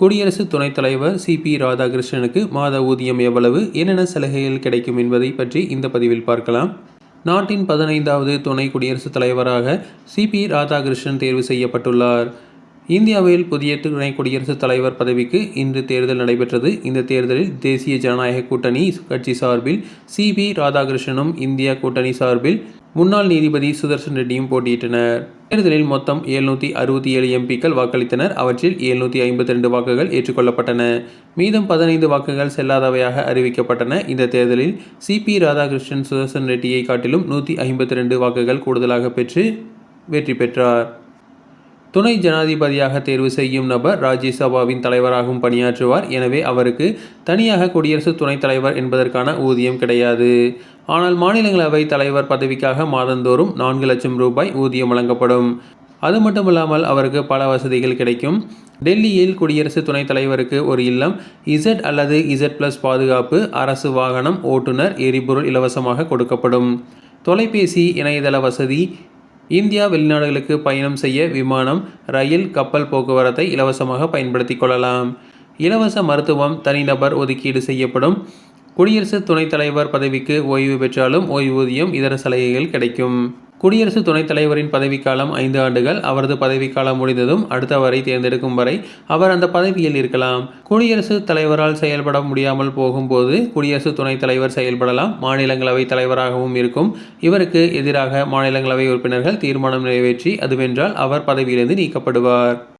குடியரசு துணைத் தலைவர் சிபி ராதாகிருஷ்ணனுக்கு மாத ஊதியம் எவ்வளவு? என்னென்ன சலுகைகள் கிடைக்கும் என்பதை பற்றி இந்த பதிவில் பார்க்கலாம். நாட்டின் பதினைந்தாவது துணை குடியரசுத் தலைவராக சிபி ராதாகிருஷ்ணன் தேர்வு செய்யப்பட்டுள்ளார். இந்தியாவில் புதிய துணை குடியரசுத் தலைவர் பதவிக்கு இன்று தேர்தல் நடைபெற்றது. இந்த தேர்தலில் தேசிய ஜனநாயக கூட்டணி கட்சி சார்பில் சிபி ராதாகிருஷ்ணனும் இந்தியா கூட்டணி சார்பில் முன்னாள் நீதிபதி சுதர்சன் ரெட்டியும் போட்டியிட்டனர். தேர்தலில் மொத்தம் எழுநூற்றி அறுபத்தி ஏழு எம்பிக்கள் வாக்களித்தனர். அவற்றில் எழுநூற்றி ஐம்பத்தி ரெண்டு வாக்குகள் ஏற்றுக்கொள்ளப்பட்டன. மீதம் பதினைந்து வாக்குகள் செல்லாதவையாக அறிவிக்கப்பட்டன. இந்த தேர்தலில் சிபி ராதாகிருஷ்ணன் சுதர்சன் ரெட்டியை காட்டிலும் நூற்றி ஐம்பத்தி ரெண்டு வாக்குகள் கூடுதலாக பெற்று வெற்றி பெற்றார். துணை ஜனாதிபதியாக தேர்வு செய்யும் நபர் ராஜ்யசபாவின் தலைவராகவும் பணியாற்றுவார். எனவே அவருக்கு தனியாக குடியரசு துணைத் தலைவர் என்பதற்கான ஊதியம் கிடையாது. ஆனால் மாநிலங்களவை தலைவர் பதவிக்காக மாதந்தோறும் நான்கு லட்சம் ரூபாய் ஊதியம் வழங்கப்படும். அது மட்டுமல்லாமல் அவருக்கு பல வசதிகள் கிடைக்கும். டெல்லியில் குடியரசு துணைத் தலைவருக்கு ஒரு இல்லம் இசட் அல்லது இசட் பிளஸ் பாதுகாப்பு அரசு வாகனம் ஓட்டுநர் எரிபொருள் இலவசமாக கொடுக்கப்படும். தொலைபேசி இணையதள வசதி இந்தியா வெளிநாடுகளுக்கு பயணம் செய்ய விமானம் ரயில் கப்பல் போக்குவரத்தை இலவசமாக பயன்படுத்திக் கொள்ளலாம். இலவச மருத்துவம் தனிநபர் ஒதுக்கீடு செய்யப்படும். குடியரசு துணைத் தலைவர் பதவிக்கு ஓய்வு பெற்றாலும் ஓய்வூதியம் இதர சலுகைகள் கிடைக்கும். குடியரசு துணைத் தலைவரின் பதவிக்காலம் ஐந்து ஆண்டுகள். அவரது பதவிக்காலம் முடிந்ததும் அடுத்தவரை தேர்ந்தெடுக்கும் வரை அவர் அந்த பதவியில் இருக்கலாம். குடியரசு தலைவரால் செயல்பட முடியாமல் போகும்போது குடியரசு துணைத் தலைவர் செயல்படலாம். மாநிலங்களவை தலைவராகவும் இருக்கும். இவருக்கு எதிராக மாநிலங்களவை உறுப்பினர்கள் தீர்மானம் நிறைவேற்றி அதுவென்றால் அவர் பதவியிலிருந்து நீக்கப்படுவார்.